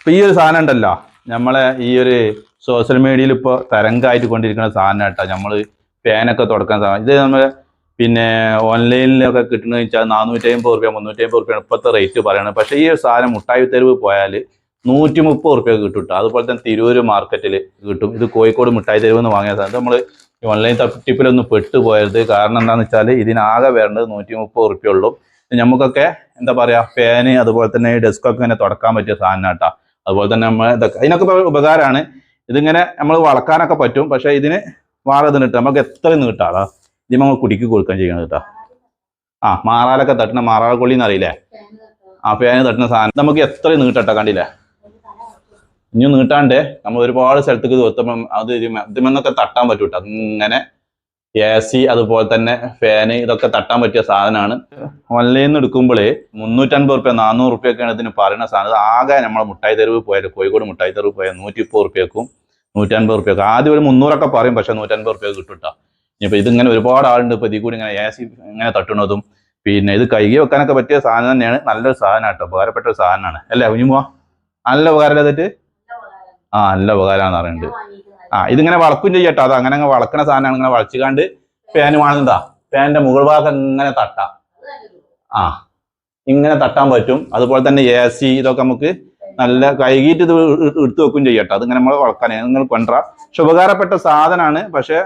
ഇപ്പൊ ഈ ഒരു സാധനം ഉണ്ടല്ലോ. നമ്മളെ ഈ ഒരു സോഷ്യൽ മീഡിയയിൽ ഇപ്പോൾ തരംഗമായിട്ട് കൊണ്ടിരിക്കുന്ന സാധനം കേട്ടോ. നമ്മൾ പേനൊക്കെ തുടക്കാൻ സാധനം ഇത് നമ്മൾ പിന്നെ ഓൺലൈനിലൊക്കെ കിട്ടുന്നത് വെച്ചാൽ നാനൂറ്റി അമ്പത് റുപ്യ മുന്നൂറ്റി അമ്പത് റുപ്യാണ് ഇപ്പോഴത്തെ റേറ്റ് പറയണത്. പക്ഷേ ഈ ഒരു സാധനം മുട്ടായി തെരുവ് പോയാൽ നൂറ്റി മുപ്പത് റുപ്യ കിട്ടും ട്ടോ. അതുപോലെ തന്നെ തിരൂര് മാർക്കറ്റിൽ കിട്ടും. ഇത് കോഴിക്കോട് മുട്ടായി തെരുവ് എന്ന് വാങ്ങിയ സാധനം. നമ്മൾ ഓൺലൈൻ തട്ടിപ്പിലൊന്നും പെട്ടുപോയത് കാരണം എന്താണെന്ന് വെച്ചാൽ ഇതിനാകെ വരേണ്ടത് നൂറ്റി മുപ്പത് റുപ്യ ഉള്ളൂ. നമുക്കൊക്കെ എന്താ പറയുക ഫാന് അതുപോലെ തന്നെ ഡെസ്ക് ഒക്കെ ഇങ്ങനെ തുടക്കാൻ പറ്റിയ സാധനം കേട്ടോ. അതുപോലെ തന്നെ നമ്മൾ ഇതൊക്കെ. അതിനൊക്കെ ഉപകാരമാണ്. ഇതിങ്ങനെ നമ്മൾ വളക്കാനൊക്കെ പറ്റും. പക്ഷേ ഇതിന് വാഴ ഇതിന് നമുക്ക് എത്ര നീട്ടാടാ ഇത് നമ്മൾ കുടിക്ക് കൊടുക്കാൻ ചെയ്യണം കേട്ടോ. ആ മാറാലൊക്കെ തട്ടണ മാറാല കൊള്ളി എന്നറിയില്ലേ? ആ ഫാന് തട്ടുന്ന സാധനം. നമുക്ക് എത്ര നീട്ടട്ടോ കണ്ടില്ലേ? ഇനി നീട്ടാണ്ട് നമ്മൾ ഒരുപാട് സ്ഥലത്തേക്ക് എത്തുമ്പം അത് ഇതിമ- ഇതിമെന്നൊക്കെ തട്ടാൻ പറ്റൂട്ടോ. അങ്ങനെ എ സി അതുപോലെ തന്നെ ഫാന് ഇതൊക്കെ തട്ടാൻ പറ്റിയ സാധനമാണ്. ഓൺലൈനിൽ നിന്ന് എടുക്കുമ്പോൾ മുന്നൂറ്റൻപത് റുപ്യ നാനൂറ് റുപ്യൊക്കെയാണ് ഇതിന് പറയുന്ന സാധനം. ആകെ നമ്മളെ മുട്ടായി തെരുവ് പോയാൽ കോഴിക്കോട് മുട്ടായി തെരുവ് പോയാൽ നൂറ്റി മുപ്പത് റുപ്യക്കും നൂറ്റൻപത് റുപ്യക്കും. ആദ്യം ഒരു മുന്നൂറൊക്കെ പറയും പക്ഷെ നൂറ്റൻപത് റുപ്യ കിട്ടുട്ടാ കേട്ടോ ഇനിയിപ്പോൾ ഇതിങ്ങനെ ഒരുപാട് ആളുണ്ട് ഇപ്പോൾ ഇതിൽ കൂടി ഇങ്ങനെ എ സി ഇങ്ങനെ തട്ടുന്നതും. പിന്നെ ഇത് കൈകി വെക്കാനൊക്കെ പറ്റിയ സാധനം തന്നെയാണ്. നല്ലൊരു സാധനം കേട്ടോ ഉപകാരപ്പെട്ട ഒരു സാധനമാണ്. അല്ലേ കുഞ്ഞുമോ നല്ല ഉപകാരം. ഇതായിട്ട് ആ നല്ല ഉപകാരമാണെന്ന് പറയുന്നുണ്ട്. ആ ഇതിങ്ങനെ വളക്കും ചെയ്യട്ടോ അത് അങ്ങനെ അങ്ങ് വളക്കണ സാധനമാണ് ഇങ്ങനെ വളച്ചുകാണ്ട് ഫാന് വാങ്ങുന്നതാ. ഫാനിന്റെ മുകൾ ഭാഗം ഇങ്ങനെ തട്ടാം. ആ ഇങ്ങനെ തട്ടാൻ പറ്റും. അതുപോലെ തന്നെ എ സി ഇതൊക്കെ നമുക്ക് നല്ല കൈകീറ്റ് ഇത് എടുത്തു വെക്കും ചെയ്യട്ടോ അത് ഇങ്ങനെ നമ്മൾ വളക്കാൻ നിങ്ങൾ കൊണ്ട പക്ഷെ ഉപകാരപ്പെട്ട സാധനമാണ് പക്ഷെ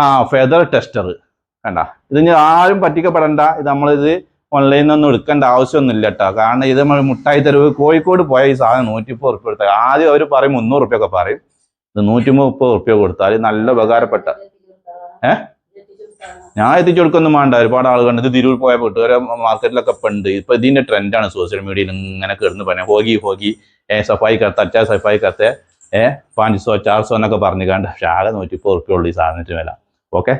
ആ ഫെദർ ടെസ്റ്റർ കണ്ട? ഇത് ആരും പറ്റിക്കപ്പെടണ്ട. ഇത് നമ്മളിത് ഓൺലൈനിൽ നിന്നും എടുക്കേണ്ട ആവശ്യമൊന്നുമില്ല കേട്ടോ. കാരണം ഇത് നമ്മൾ മുട്ടായി തെരുവ് കോഴിക്കോട് പോയ ഈ സാധനം നൂറ്റിപ്പോ റുപ്യ എടുത്താൽ ആദ്യം അവർ പറയും മുന്നൂറ് റുപ്യ ഒക്കെ പറയും. ഇത് നൂറ്റി മുപ്പത് റുപ്യ കൊടുത്താൽ നല്ല ഉപകാരപ്പെട്ട. ഏ? ഞാൻ എത്തിച്ചു കൊടുക്കൊന്നും വേണ്ട ഒരുപാട് ആളുകളുണ്ട് ഇത് തിരൂർ പോയ വീട്ടുകാരെ മാർക്കറ്റിലൊക്കെ ഇപ്പൊ ഉണ്ട്. ഇപ്പൊ ഇതിന്റെ ട്രെൻഡാണ് സോഷ്യൽ മീഡിയയിൽ ഇങ്ങനെ കയറുന്നു പറയാം ഹോഗി ഹോഗി ഏ സഫായി കത്ത് അച്ചാ സഫായി കത്തെ ഏ പാഞ്ച് സോ ചാർ സോ എന്നൊക്കെ പറഞ്ഞു കണ്ട്. പക്ഷെ ആകെ നൂറ്റി ഉറുപ്പ്യ ഉള്ളൂ ഈ സാധനത്തിന് വില. ഓക്കെ?